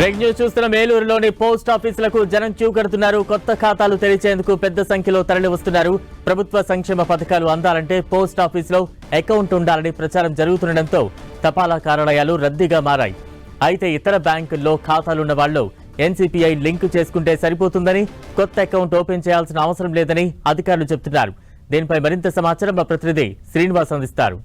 Break news చూస్తున్న మేలూరులోని post ఆఫీసులకు జనం క్యూ కడుతున్నారు కొత్త ఖాతాలు తెరిచేందుకు పెద్ద సంఖ్యలో తరలి వస్తున్నారు. ప్రభుత్వ సంక్షేమ పథకాలు అందాలంటే పోస్ట్ ఆఫీసులో అకౌంట్ ఉండాలని ప్రచారం జరుగుతుండటంతో తపాలా కార్యాలయాలు రద్దీగా మారాయి. అయితే ఇతర బ్యాంకుల్లో ఖాతాలున్న వాళ్ళు ఎన్సీపీఐ లింక్ చేసుకుంటే సరిపోతుందని కొత్త అకౌంట్ ఓపెన్ చేయాల్సిన అవసరం లేదని అధికారులు చెబుతున్నారు దీనిపై మరింత సమాచారం మా ప్రతినిధి శ్రీనివాస్ అందిస్తారు.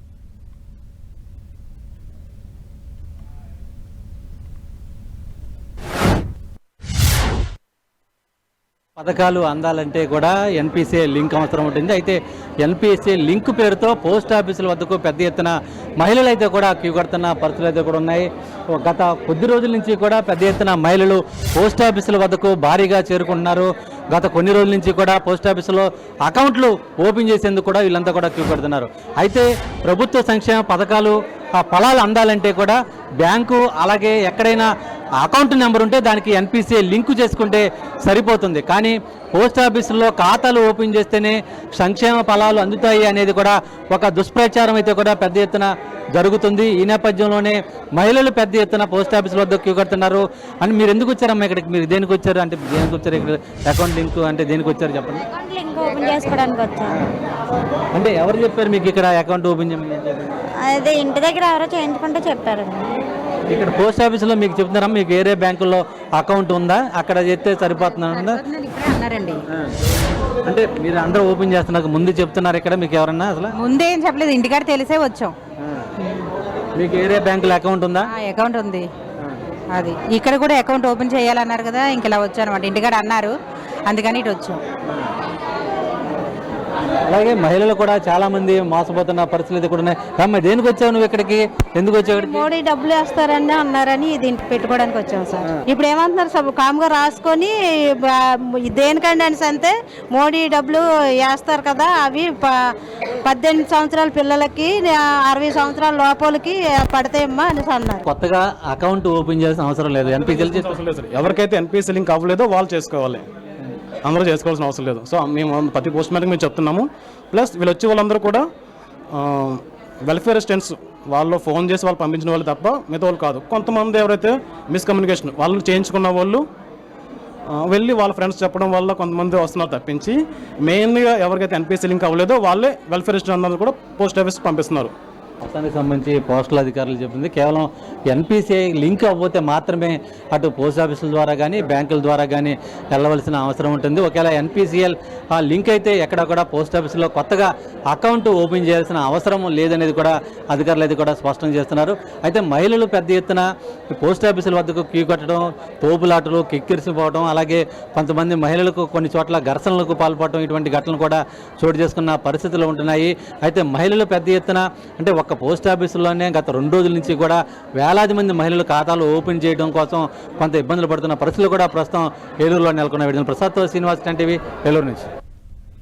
పథకాలు అందాలంటే కూడా ఎన్పిసిఐ లింక్ అవసరం ఉంటుంది. అయితే ఎన్పిసిఐ లింక్ పేరుతో పోస్ట్ ఆఫీసుల వద్దకు పెద్ద ఎత్తున మహిళలు అయితే కూడా క్యూ కడుతున్న పరిస్థితులు అయితే కూడా ఉన్నాయి. గత కొద్ది రోజుల నుంచి కూడా పెద్ద ఎత్తున మహిళలు పోస్ట్ ఆఫీసుల వద్దకు భారీగా చేరుకుంటున్నారు. గత కొన్ని రోజుల నుంచి కూడా పోస్ట్ ఆఫీసులో అకౌంట్లు ఓపెన్ చేసేందుకు కూడా వీళ్ళంతా కూడా క్యూ కడుతున్నారు. అయితే ప్రభుత్వ సంక్షేమ పథకాలు ఆ ఫలాలు అందాలంటే కూడా బ్యాంకు అలాగే ఎక్కడైనా అకౌంట్ నెంబర్ ఉంటే దానికి ఎన్పిసిఐ లింకు చేసుకుంటే సరిపోతుంది. కానీ పోస్ట్ ఆఫీసుల్లో ఖాతాలు ఓపెన్ చేస్తేనే సంక్షేమ ఫలాలు అందుతాయి అనేది కూడా ఒక దుష్ప్రచారం అయితే కూడా పెద్ద ఎత్తున జరుగుతుంది. ఈ నేపథ్యంలోనే మహిళలు పెద్ద ఎత్తున పోస్ట్ ఆఫీసుల వద్ద క్యూ కడుతున్నారు. అని మీరు ఎందుకు వచ్చారమ్మా ఇక్కడికి? మీరు దేనికి వచ్చారు? అంటే దేనికి వచ్చారు ఇక్కడ? అకౌంట్ లింక్ అంటే దేనికి వచ్చారు చెప్పండి. అకౌంట్ లింక్ ఓపెన్ చేసుకోవడానికి వచ్చాను అంటే ఎవరు చెప్పారు మీకు ఇక్కడ అకౌంట్ ఓపెన్ చేయమని అదే ఇంటి దగ్గర ఎవరో చేయించుకుంటే చెప్పారు. ఇక్కడ పోస్ట్ ఆఫీసులో మీకు చెప్తున్నారా? మీకు వేరే బ్యాంకుల్లో అకౌంట్ ఉందా? అక్కడ సరిపోతుందా? ఇప్పుడే అన్నారండి. అంటే మీరు అందరూ ఓపెన్ చేస్తున్నారు ముందు చెప్తున్నారు ఇక్కడ మీకు ఎవరన్నా అసలు? ముందే ఏం చెప్పలేదు ఇంటికాడ తెలిసే వచ్చాం. మీకు వేరే బ్యాంకులో అకౌంట్ ఉందా? అకౌంట్ ఉంది. అది. ఇక్కడ కూడా అకౌంట్ ఓపెన్ చేయాలన్నారు కదా ఇంక ఇలా వచ్చాను అనమాట ఇంటికాడ అన్నారు. అందుకని ఇటు వచ్చాం. అలాగే మహిళలు కూడా చాలా మంది మోసపోతున్న పరిస్థితులు అయితే కూడా ఉన్నాయి. అమ్మ దేనికి వచ్చావు నువ్వు ఇక్కడికి? ఎందుకు వచ్చావు మోడీ డబ్బులు వేస్తారని అన్నారని ఇది ఇంటి పెట్టుకోవడానికి వచ్చాం సార్. ఇప్పుడు ఏమంటున్నారు సార్? కామ్గా రాసుకొని దేనికండి అని అంతే మోడీ డబ్బులు వేస్తారు కదా అవి ప- పద్దెనిమిది సంవత్సరాల పిల్లలకి అరవై సంవత్సరాల లోపలికి పడతాయమ్మా అని అన్నారు. కొత్తగా అకౌంట్ ఓపెన్ చేయాల్సిన అవసరం లేదు. సార్. ఎవరికైతే ఎన్పిఎస్సీ లింక్ అవ్వలేదో వాళ్ళు చేసుకోవాలి. అందరూ చేసుకోవాల్సిన అవసరం లేదు. సో మేము ప్రతి పోస్ట్ మ్యాన్కి మేము చెప్తున్నాము. ప్లస్ వీళ్ళు వచ్చే వాళ్ళందరూ కూడా వెల్ఫేర్ అసిస్టెంట్స్ వాళ్ళు ఫోన్ చేసి వాళ్ళు పంపించిన వాళ్ళు తప్ప మిగతా వాళ్ళు కాదు. కొంతమంది ఎవరైతే మిస్కమ్యూనికేషన్ వాళ్ళు చేయించుకున్న వాళ్ళు వెళ్ళి వాళ్ళ ఫ్రెండ్స్ చెప్పడం వల్ల కొంతమంది వస్తున్నారు తప్పించి మెయిన్గా ఎవరికైతే ఎన్పీసీ లింక్ అవ్వలేదో వాళ్ళే వెల్ఫేర్ అసిస్టెంట్ అందరూ కూడా పోస్ట్ ఆఫీస్ పంపిస్తున్నారు. మొత్తానికి సంబంధించి పోస్టల్ అధికారులు చెప్పింది. కేవలం ఎన్పిసిఐ లింక్ అవ్వతే మాత్రమే అటు పోస్ట్ ఆఫీసుల ద్వారా కానీ బ్యాంకుల ద్వారా కానీ వెళ్ళవలసిన అవసరం ఉంటుంది. ఒకవేళ ఎన్పిసిఎల్ ఆ లింక్ అయితే ఎక్కడ కూడా పోస్ట్ ఆఫీసులో కొత్తగా అకౌంట్ ఓపెన్ చేయాల్సిన అవసరం లేదనేది కూడా అధికారులు అయితే కూడా స్పష్టం చేస్తున్నారు. అయితే మహిళలు పెద్ద ఎత్తున పోస్ట్ ఆఫీసుల వద్దకు క్యూ కట్టడం తోపులాటలు కిక్కిరిసిపోవడం అలాగే కొంతమంది మహిళలకు కొన్ని చోట్ల ఘర్షణలకు పాల్పడటం ఇటువంటి ఘటనలు కూడా చోటు చేసుకున్న పరిస్థితులు ఉంటున్నాయి. అయితే మహిళలు పెద్ద ఎత్తున అంటే ఒక్క పోస్ట్ ఆఫీసులోనే గత రెండు రోజుల నుంచి కూడా వేలాది మంది మహిళలు ఖాతాలు ఓపెన్ చేయడం కోసం కొంత ఇబ్బందులు పడుతున్న పరిస్థితులు కూడా ప్రస్తుతం ఏలూరులో నెలకొన్న విడుదల ప్రసాద్ శ్రీనివాస్ టీవీ ఏలూరు నుంచి.